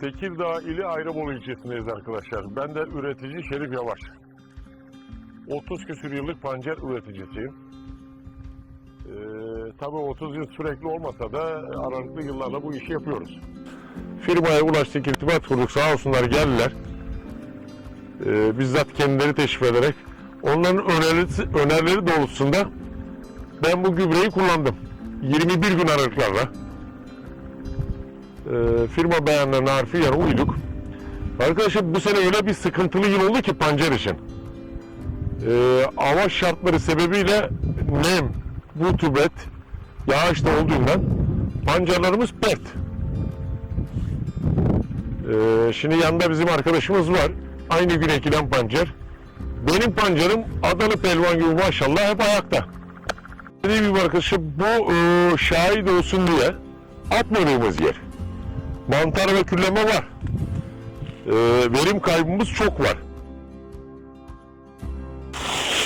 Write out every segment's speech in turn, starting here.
Tekirdağ ili Ayrıbolu ilçesindeyiz arkadaşlar. Ben de üretici Şerif Yavaş. 30 küsür yıllık pancar üreticisiyim. Ee, tabii 30 yıl sürekli olmasa da aralıklı yıllarla bu işi yapıyoruz. Firmaya ulaştık, irtibat kurduk. Sağ olsunlar geldiler. Ee, bizzat kendileri teşrif ederek onların önerisi, önerileri doğrultusunda ben bu gübreyi kullandım. 21 gün aralıklarla e, firma beyanlarına harfiyen uyduk. Arkadaşlar bu sene öyle bir sıkıntılı yıl oldu ki pancar için. E, hava şartları sebebiyle nem, rutubet, yağış da olduğundan pancarlarımız pert. E, şimdi yanında bizim arkadaşımız var. Aynı gün ekilen pancar. Benim pancarım Adalı pelvan gibi maşallah hep ayakta. Dediğim gibi arkadaşlar bu e, şahit olsun diye atmadığımız yer. Mantar ve külleme var. E, verim kaybımız çok var.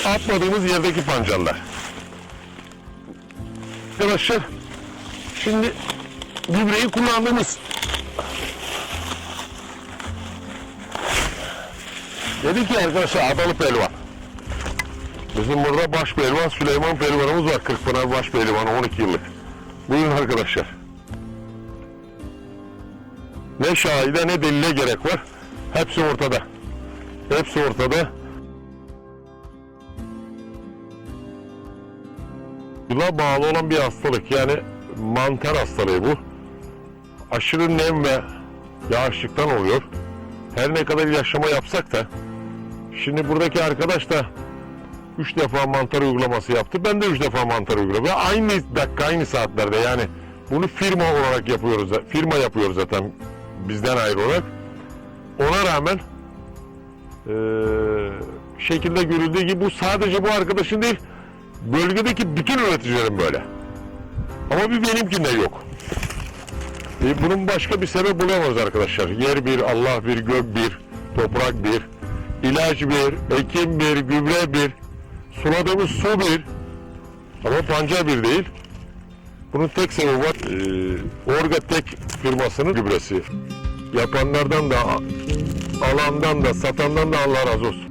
Atmadığımız yerdeki pancarlar. Arkadaşlar şimdi gübreyi kullandığımız Dedi ki arkadaşlar Adalı Pelvan. Bizim burada baş pehlivan Süleyman Pehlivanımız var. Kırkpınar baş pehlivanı 12 yıllık. Buyurun arkadaşlar. Ne şahide ne delile gerek var. Hepsi ortada. Hepsi ortada. Yıla bağlı olan bir hastalık. Yani mantar hastalığı bu. Aşırı nem ve yağışlıktan oluyor. Her ne kadar ilaçlama yapsak da şimdi buradaki arkadaş da 3 defa mantar uygulaması yaptı. Ben de 3 defa mantar uyguladım. Aynı dakika, aynı saatlerde yani bunu firma olarak yapıyoruz. Firma yapıyor zaten bizden ayrı olarak. Ona rağmen eee, şekilde görüldüğü gibi bu sadece bu arkadaşın değil, bölgedeki bütün üreticilerin böyle. Ama bir benimkinde yok. E, bunun başka bir sebep bulamıyoruz arkadaşlar. Yer bir, Allah bir, gök bir, toprak bir, ilaç bir, ekim bir, gübre bir, suladığımız su bir. Ama pancar bir değil. Bunun tek sebebi var. E, Orgatek firmasının gübresi. Yapanlardan da, alandan da, satandan da Allah razı olsun.